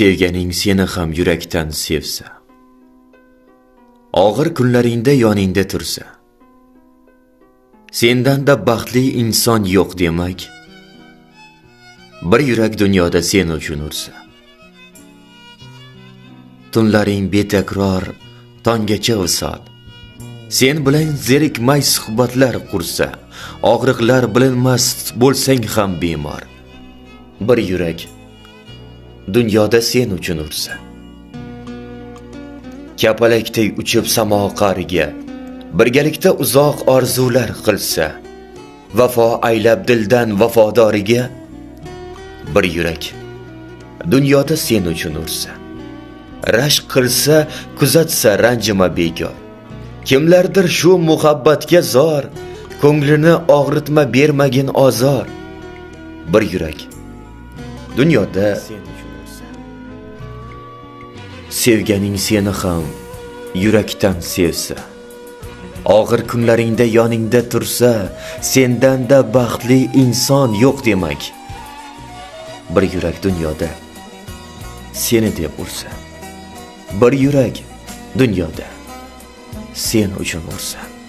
sevganing seni ham yurakdan sevsa. Og'ir kunlaringda yoningda tursa. Sendanda baxtli inson yo'q demak bir yurak dunyoda sen uchun ursa. Tunlaring betakror tonggacha visol sen bilan zerikmay suhbatlar qursa og'riqlar bilinmas bo'lsang ham bemor. Bir yurak dunyoda sen uchun ursa. Kapalakday uchib samo qa'riga birgalikda uzoq orzular qilsa vafo aylab dildan vafodoriga bir yurak dunyoda sen uchun ursa. Rashk qilsa kuzatsa ranjima bekor kimlardir shu muhabbatga zor ko'nglini og'ritma bermagin ozor. Bir yurak dunyoda sevganing seni ham yurakdan sevsa. Og'ir kunlaringda yoningda tursa sendanda baxtli inson yo'q demak. Bir yurak dunyoda seni deb ursa bir yurak dunyoda sen uchun ursa.